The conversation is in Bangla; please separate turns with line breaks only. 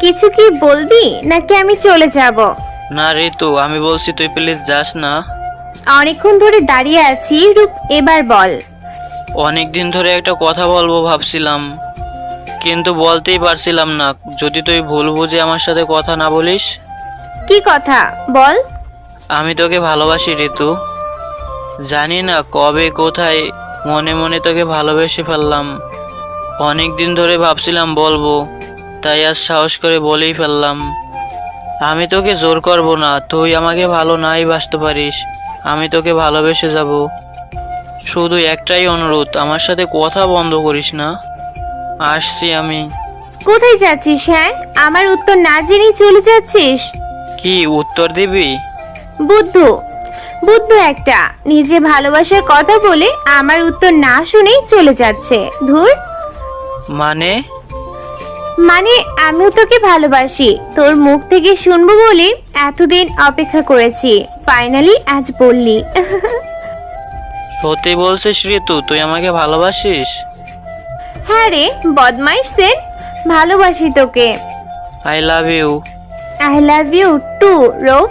কিছু কি বলবি নাকি আমি চলে যাব?
না ঋতু আমি বলছি তুই প্লিজ যাস না।
অনেকক্ষণ ধরে দাঁড়িয়ে আছি রূপ এবার বল।
অনেক দিন ধরে একটা কথা বলব ভাবছিলাম কিন্তু বলতেই পারছিলাম না। যদি তুই ভুল বুঝে আমার সাথে কথা না বলিস?
কি কথা? বল।
আমি তোকে ভালোবাসি ঋতু। জানি না কবে কোথায় মনে মনে তোকে ভালোবেসে ফেললাম। অনেক দিন ধরে ভাবছিলাম বলব তাই আজ সাহস করে বলেই ফেললাম। আমি তোকে জোর করব না তুই আমাকে ভালো নাই বাসতে পারিস আমি তোকে ভালোবেসে যাব। শুধু একটাই অনুরোধ আমার সাথে কথা বন্ধ করিস না। আসছি আমি।
কোথায় যাচ্ছিস হ্যাঁ? আমার উত্তর না জেনেই চলে যাচ্ছিস?
কি উত্তর দিবি?
বুদ্ধ। বুদ্ধ একটা নিজে ভালোবাসার কথা বলে আমার উত্তর না শুনেই চলে যাচ্ছে। ধুর।
মানে?
মানে আমিও তোকে ভালোবাসি। তোর মুখ থেকে শুনব বলে এতদিন অপেক্ষা করেছি। ফাইনালি আজ বললি।
সত্যি বলছিস ঋতু তুই আমাকে ভালোবাসিস?
হ্যাঁ রে বদমাইশ সেন। ভালোবাসি তোকে।
I love you
I love you too roof.